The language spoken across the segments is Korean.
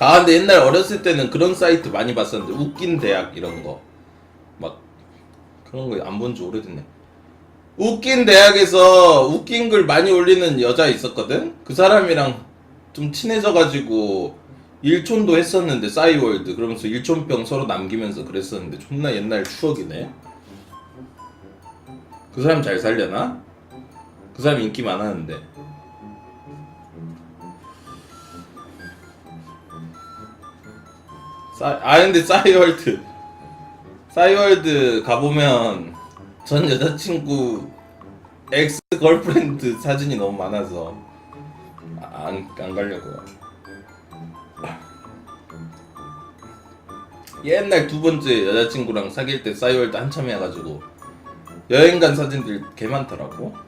아 근데 옛날 어렸을 때는 그런 사이트 많이 봤었는데 웃긴 대학 이런 거. 막 그런 거 안 본 지 오래됐네. 웃긴 대학에서 웃긴 글 많이 올리는 여자 있었거든? 그 사람이랑 좀 친해져가지고 일촌도 했었는데 싸이월드. 그러면서 일촌병 서로 남기면서 그랬었는데 존나 옛날 추억이네. 그 사람 잘 살려나? 그 사람 인기 많았는데. 싸, 아 근데 싸이월드. 싸이월드 가보면 전 여자친구 엑스 걸프렌드 사진이 너무 많아서 안, 안 가려고요. 옛날 두 번째 여자친구랑 사귈 때 싸이월드 한참 해가지고 여행 간 사진들 개 많더라고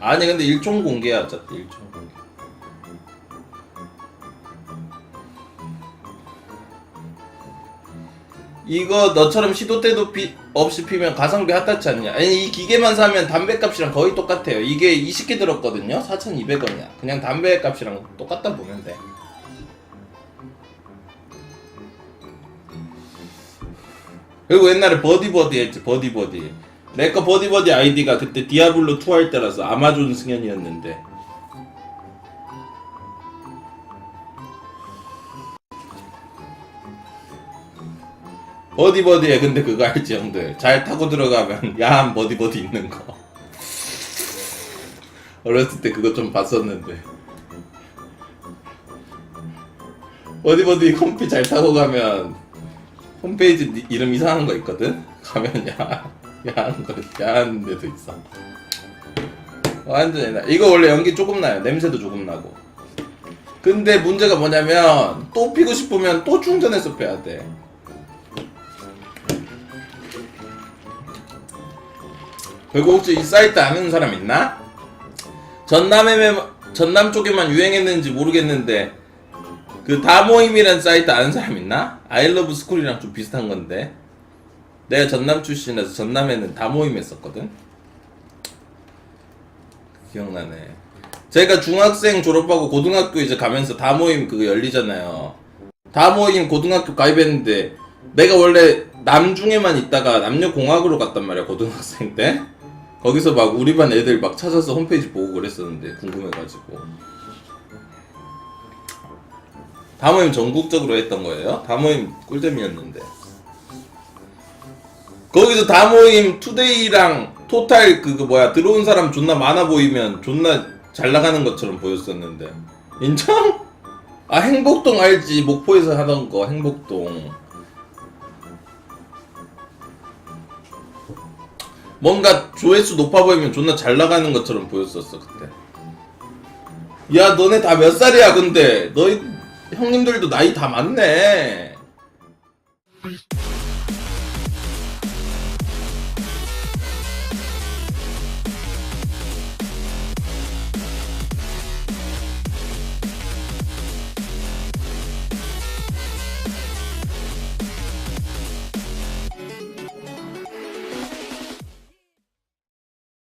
아니 근데 일종 공개하자 일종 공개. 이거 너처럼 시도 때도 피, 없이 피면 가성비 핫하지 않냐? 아니 이 기계만 사면 담배 값이랑 거의 똑같아요. 이게 20개 들었거든요? 4,200원이야. 그냥 담배 값이랑 똑같다 보면 돼. 그리고 옛날에 버디버디 했지 버디버디 내 거 버디버디 아이디가 그때 디아블로 2 할 때라서 아마존 승연이었는데. 버디버디에 근데 그거 알지 형들 잘 타고 들어가면 야한 버디버디 있는 거. 어렸을 때 그거 좀 봤었는데. 버디버디 컴피 잘 타고 가면 홈페이지 니- 이름 이상한 거 있거든? 가면 야 야한 거 야한 데도 있어. 완전 옛날. 이거 원래 연기 조금 나요. 냄새도 조금 나고. 근데 문제가 뭐냐면 또 피고 싶으면 또 충전해서 빼야 돼. 그리고 혹시 이 사이트 아는 사람 있나? 전남에 전남 쪽에만 유행했는지 모르겠는데 그 다모임이란 사이트 아는 사람 있나? 아이러브 스쿨이랑 좀 비슷한 건데 내가 전남 출신이라서 전남에는 다 모임 했었거든? 기억나네. 제가 중학생 졸업하고 고등학교 이제 가면서 다 모임 그거 열리잖아요. 다 모임 고등학교 가입했는데 내가 원래 남중에만 있다가 남녀공학으로 갔단 말이야 고등학생 때? 거기서 막 우리 반 애들 막 찾아서 홈페이지 보고 그랬었는데 궁금해가지고. 다 모임 전국적으로 했던 거예요? 다 모임 꿀잼이었는데 거기서 다 모임 투데이랑 토탈 그거 뭐야 들어온 사람 존나 많아 보이면 존나 잘 나가는 것처럼 보였었는데. 인정? 아 행복동 알지? 목포에서 하던 거 행복동. 뭔가 조회수 높아 보이면 존나 잘 나가는 것처럼 보였었어 그때. 야 너네 다 몇 살이야 근데? 너희 형님들도 나이 다 많네